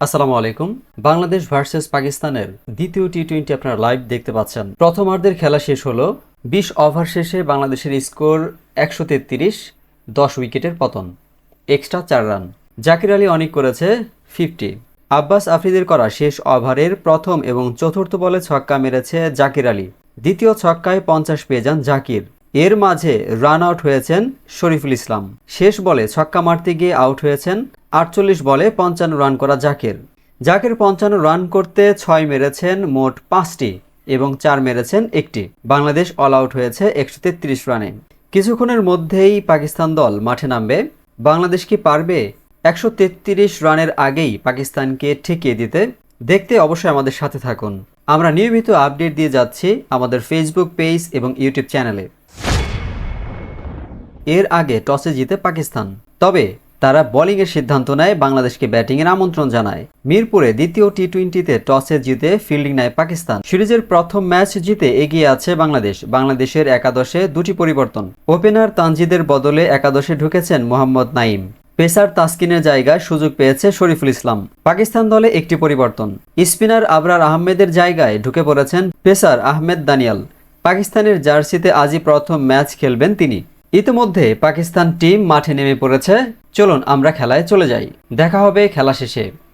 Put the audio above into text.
আসসালামু আলাইকুম। বাংলাদেশ ভার্সেস পাকিস্তানের দ্বিতীয় টি টোয়েন্টি আপনারা লাইভ দেখতে পাচ্ছেন। প্রথমার্ধের খেলা শেষ হলো। বিশ ওভার শেষে বাংলাদেশের স্কোর একশো তেত্রিশ, দশ উইকেটের পতন। এক্সট্রা চার রান জাকির আলী অনেক করেছে ফিফটি আব্বাস আফ্রিদের করা শেষ ওভারের প্রথম এবং চতুর্থ বলে ছক্কা মেরেছে জাকির আলী। দ্বিতীয় ছক্কায় পঞ্চাশ পেয়ে যান জাকির। এর মাঝে রান আউট হয়েছেন শরীফুল ইসলাম। শেষ বলে ছক্কা মারতে গিয়ে আউট হয়েছেন আটচল্লিশ বলে পঞ্চান্ন রান করা জাকির। জাকের পঞ্চান্ন রান করতে ছয় মেরেছেন মোট পাঁচটি এবং চার মেরেছেন একটি। বাংলাদেশ অল আউট হয়েছে একশো তেত্রিশ রানে। কিছুক্ষণের মধ্যেই পাকিস্তান দল মাঠে নামবে। বাংলাদেশ কি পারবে একশো তেত্রিশ রানের আগেই পাকিস্তানকে ঠেকিয়ে দিতে? দেখতে অবশ্যই আমাদের সাথে থাকুন। আমরা নিয়মিত আপডেট দিয়ে যাচ্ছি আমাদের ফেসবুক পেজ এবং ইউটিউব চ্যানেলে। এর আগে টসে জিতে পাকিস্তান। তবে তারা বোলিংয়ের সিদ্ধান্ত নেয় বাংলাদেশকে ব্যাটিংয়ের আমন্ত্রণ জানায়। মিরপুরে দ্বিতীয় টি টোয়েন্টিতে টসে জিতে ফিল্ডিং নেয় পাকিস্তান। সিরিজের প্রথম ম্যাচ জিতে এগিয়ে আছে বাংলাদেশ। বাংলাদেশের একাদশে দুটি পরিবর্তন। ওপেনার তানজিদের বদলে একাদশে ঢুকেছেন মোহাম্মদ নাইম পেসার তাসকিনের জায়গায় সুযোগ পেয়েছে শরীফুল ইসলাম। পাকিস্তান দলে একটি পরিবর্তন। স্পিনার আবরার আহমেদের জায়গায় ঢুকে পড়েছেন পেসার আহমেদ দানিয়াল। পাকিস্তানের জার্সিতে আজই প্রথম ম্যাচ খেলবেন তিনি। ইতিমধ্যে পাকিস্তান টিম মাঠে নেমে পড়েছে। চলুন আমরা খেলায় চলে যাই। দেখা হবে খেলা শেষে।